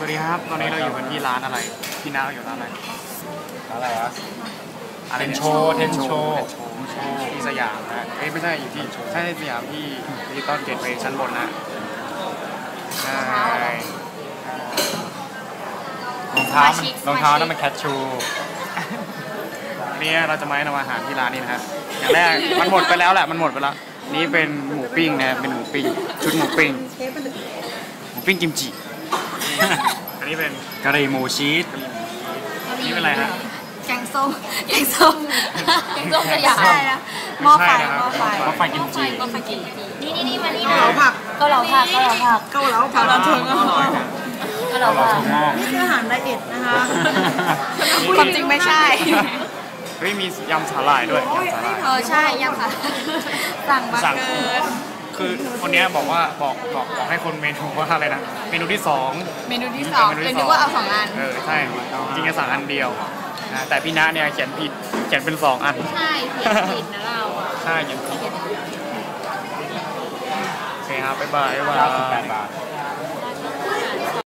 วัสดีครับ ตอนนี้เราอยู่กันที่ร้านอะไร พี่น้าเราอยู่ร้านอะไรอะไรวะอะไรยเทนโชเทนโชที่สยามนะเอ้ยไม่ใช่อยู่ที่ใช่สยามที่ดิจิตอลเกตเวย์ชั้นบนนะใช่รองเท้ามันรองเท้านั่นมันแคชชูวันนี้เราจะมาแนะนำอาหารที่ร้านนี้นะฮะอย่างแรกมันหมดไปแล้วแหละมันหมดไปแล้ว นี่เป็นหมูปิ้งนะเป็นหมูปิ้งชุดหมูปิ้งหมูปิ้งกิมจิ อันนี้เป็นกะหรี่หมูชีสอันนี้เป็นอะไรฮะ แกงส้มแกงส้มแกงส้มสยามใช่นะหม้อไฟไม่ใช่นะครับหม้อไฟเพราะไฟกิมจิหม้อไฟกินนี่นี่นี่มานี่เกาเหลาผักเกาเหลาผักเกาเหลาผักเกาเหลาผักเราถึงก็หอมเกาเหลาเราผักถั่วงอกนี่คืออาหารไดเอทนะคะความจริงไม่ใช่เฮ้ยมียำสาหร่ายด้วยยำสาหร่ายเออใช่ยังค่ะสั่งมาสั่งเกิน คือคนเนี้ยบอกว่าบอกบอกบอกให้คนเมนูว่าอะไรนะเมนูที่สองเมนูที่สองเลยนึกว่าเอาสองอัน เออใช่จริงๆจะสั่งอันเดียวนะแต่พี่ณเนี่ยเขียนผิดเขียนเป็นสองอันใช่เขียนผิดนะเราอะใช่เขียนผิดโอเคครับบ๊ายบายบ๊ายบาย98บาท